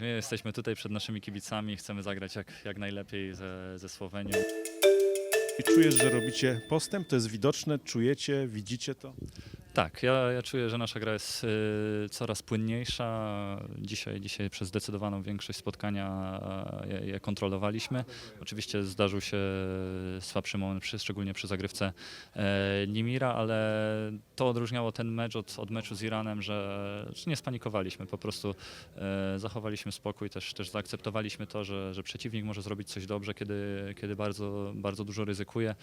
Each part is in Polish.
My jesteśmy tutaj przed naszymi kibicami, chcemy zagrać jak, jak najlepiej ze, ze Słowenią. I czujesz, że robicie postęp? To jest widoczne? Czujecie? Widzicie to? Tak, ja, ja czuję, że nasza gra jest y, coraz płynniejsza. Dzisiaj, dzisiaj przez zdecydowaną większość spotkania je, je kontrolowaliśmy. Oczywiście zdarzył się słabszy moment, przy, szczególnie przy zagrywce e, Nimira, ale to odróżniało ten mecz od, od meczu z Iranem, że, że nie spanikowaliśmy, po prostu e, zachowaliśmy spokój, też, też zaakceptowaliśmy to, że, że przeciwnik może zrobić coś dobrze, kiedy, kiedy bardzo, bardzo dużo ryzykuje.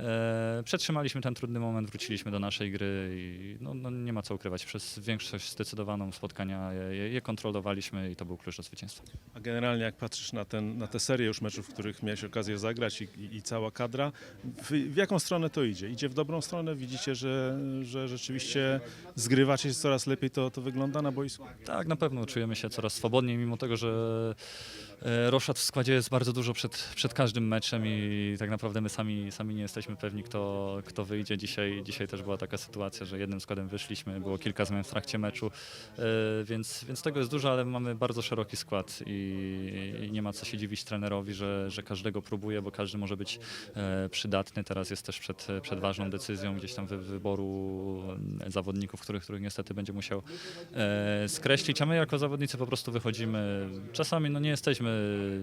E, przetrzymaliśmy ten trudny moment, wróciliśmy do naszej gry i no, no nie ma co ukrywać. Przez większość zdecydowaną spotkania je, je- kontrolowaliśmy i to był klucz do zwycięstwa. A generalnie jak patrzysz na, ten, na tę serię już meczów, w których miałeś okazję zagrać i, i, i cała kadra, w, w jaką stronę to idzie? Idzie w dobrą stronę? Widzicie, że, że rzeczywiście zgrywacie się coraz lepiej, to, to wygląda na boisku? Tak, na pewno czujemy się coraz swobodniej, mimo tego, że Roszad w składzie jest bardzo dużo przed, przed każdym meczem i tak naprawdę my sami, sami nie jesteśmy pewni, kto, kto wyjdzie. Dzisiaj, dzisiaj też była taka sytuacja, że jednym składem wyszliśmy, było kilka zmian w trakcie meczu, e, więc, więc tego jest dużo, ale mamy bardzo szeroki skład i, i nie ma co się dziwić trenerowi, że, że każdego próbuje, bo każdy może być e, przydatny. Teraz jest też przed, przed ważną decyzją gdzieś tam wy, wyboru e, zawodników, których, których niestety będzie musiał e, skreślić, a my jako zawodnicy po prostu wychodzimy. Czasami no nie jesteśmy,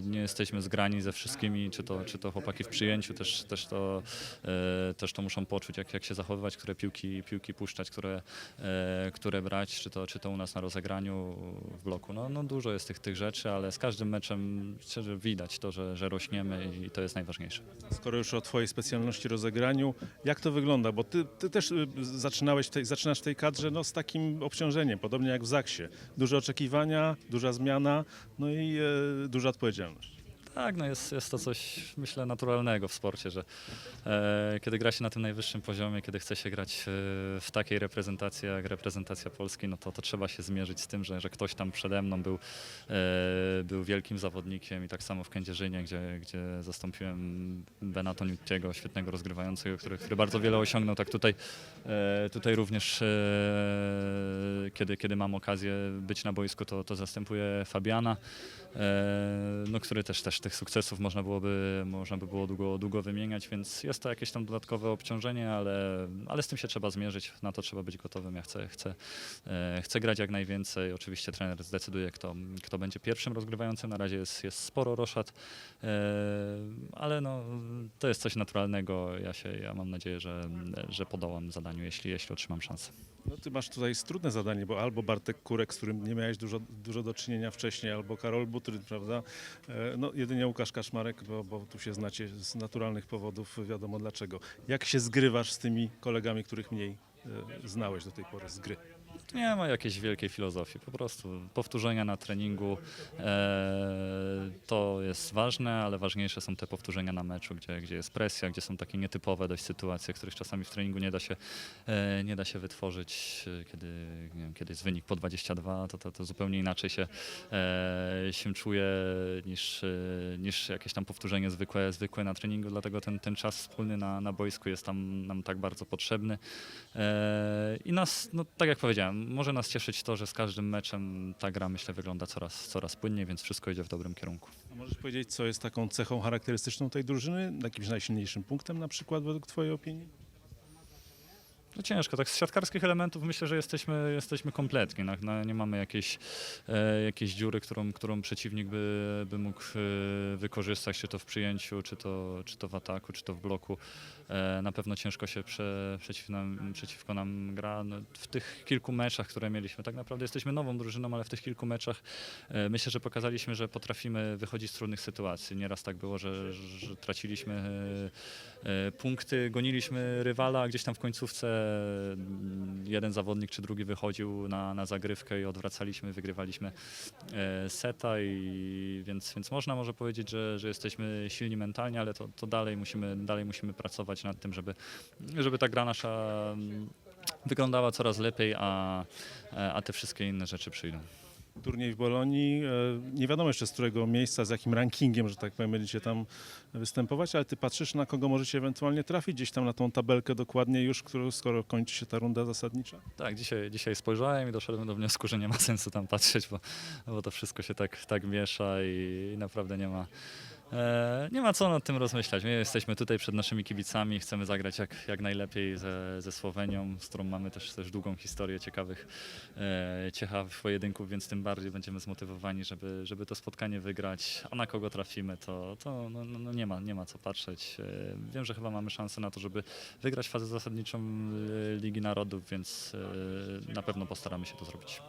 nie jesteśmy zgrani ze wszystkimi, czy to, czy to chłopaki w przyjęciu też, też, to, e, też to muszą poczuć, jak, jak się zachowywać, które piłki, piłki puszczać, które, e, które brać, czy to, czy to u nas na rozegraniu w bloku. No, no dużo jest tych, tych rzeczy, ale z każdym meczem szczerze widać to, że, że rośniemy i to jest najważniejsze. Skoro już o twojej specjalności rozegraniu, jak to wygląda? Bo ty, ty też y, zaczynałeś tej, zaczynasz w tej kadrze no, z takim obciążeniem, podobnie jak w Zaksie. Duże oczekiwania, duża zmiana, no i e, duża odpowiedzialność. Tak, no jest, jest to coś, myślę, naturalnego w sporcie, że e, kiedy gra się na tym najwyższym poziomie, kiedy chce się grać e, w takiej reprezentacji jak reprezentacja Polski, no to, to trzeba się zmierzyć z tym, że, że ktoś tam przede mną był, e, był wielkim zawodnikiem i tak samo w Kędzierzynie, gdzie, gdzie zastąpiłem Benato Nutiego, świetnego rozgrywającego, który, który bardzo wiele osiągnął, tak tutaj, e, tutaj również e, kiedy, kiedy mam okazję być na boisku, to, to zastępuję Fabiana, e, no, który też, też tych sukcesów można byłoby, można by było długo, długo wymieniać, więc jest to jakieś tam dodatkowe obciążenie, ale, ale z tym się trzeba zmierzyć, na to trzeba być gotowym. Ja chcę, chcę, e, chcę grać jak najwięcej. Oczywiście trener zdecyduje, kto, kto będzie pierwszym rozgrywającym. Na razie jest, jest sporo roszad, e, ale no, to jest coś naturalnego. Ja, się, ja mam nadzieję, że, że podołam zadaniu, jeśli, jeśli otrzymam szansę. No, ty masz tutaj trudne zadanie, bo albo Bartek Kurek, z którym nie miałeś dużo, dużo do czynienia wcześniej, albo Karol Butryn, prawda? E, No, jedynie Łukasz Kaszmarek, bo, bo tu się znacie z naturalnych powodów, wiadomo dlaczego. Jak się zgrywasz z tymi kolegami, których mniej e, znałeś do tej pory z gry? Nie ma jakiejś wielkiej filozofii, po prostu powtórzenia na treningu e, to jest ważne, ale ważniejsze są te powtórzenia na meczu, gdzie, gdzie jest presja, gdzie są takie nietypowe dość sytuacje, których czasami w treningu nie da się, e, nie da się wytworzyć, e, kiedy, nie wiem, kiedy jest wynik po 22, to, to, to zupełnie inaczej się, e, się czuje niż, niż jakieś tam powtórzenie zwykłe, zwykłe na treningu, dlatego ten, ten czas wspólny na, na boisku jest tam, nam tak bardzo potrzebny. I nas, no, tak jak powiedziałem, może nas cieszyć to, że z każdym meczem ta gra myślę wygląda coraz, coraz płynniej, więc wszystko idzie w dobrym kierunku. A możesz powiedzieć, co jest taką cechą charakterystyczną tej drużyny? Jakimś najsilniejszym punktem na przykład według twojej opinii? No ciężko, tak z siatkarskich elementów myślę, że jesteśmy, jesteśmy kompletni. No, no, nie mamy jakiejś, e, jakiejś dziury, którą, którą przeciwnik by, by mógł e, wykorzystać, czy to w przyjęciu, czy to, czy to w ataku, czy to w bloku. E, na pewno ciężko się prze, przeciw nam, przeciwko nam gra. No, w tych kilku meczach, które mieliśmy, tak naprawdę jesteśmy nową drużyną, ale w tych kilku meczach e, myślę, że pokazaliśmy, że potrafimy wychodzić z trudnych sytuacji. Nieraz tak było, że, że traciliśmy e, e, punkty, goniliśmy rywala, a gdzieś tam w końcówce jeden zawodnik czy drugi wychodził na, na zagrywkę i odwracaliśmy, wygrywaliśmy e, seta i więc, więc można może powiedzieć, że, że jesteśmy silni mentalnie, ale to, to dalej, musimy, dalej musimy pracować nad tym, żeby, żeby ta gra nasza mm, wyglądała coraz lepiej, a, a te wszystkie inne rzeczy przyjdą. Turniej w Bolonii. e, Nie wiadomo jeszcze z którego miejsca, z jakim rankingiem, że tak powiem, będziecie tam występować, ale ty patrzysz na kogo możecie ewentualnie trafić gdzieś tam na tą tabelkę dokładnie już, skoro kończy się ta runda zasadnicza? Tak, dzisiaj, dzisiaj spojrzałem i doszedłem do wniosku, że nie ma sensu tam patrzeć, bo, bo to wszystko się tak, tak miesza i naprawdę nie ma, e, nie ma co nad tym rozmyślać. My jesteśmy tutaj przed naszymi kibicami, chcemy zagrać jak, jak najlepiej ze, ze Słowenią, z którą mamy też, też długą historię ciekawych, e, ciekawych pojedynków, więc tym bardziej będziemy zmotywowani, żeby, żeby to spotkanie wygrać. A na kogo trafimy, to, to no, no, no nie, ma, nie ma co patrzeć. E, wiem, że chyba mamy szansę na to, żeby wygrać fazę zasadniczą e, Ligi Narodów, więc e, na pewno postaramy się to zrobić.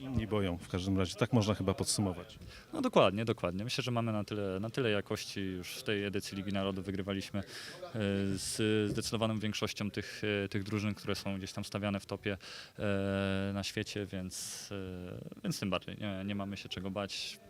Inni boją w każdym razie, tak można chyba podsumować. No dokładnie, dokładnie. Myślę, że mamy na tyle, na tyle jakości już w tej edycji Ligi Narodów wygrywaliśmy e, z zdecydowaną większością tych, e, tych drużyn, które są gdzieś tam stawiane w topie e, na świecie, więc, więc tym bardziej nie, nie mamy się czego bać.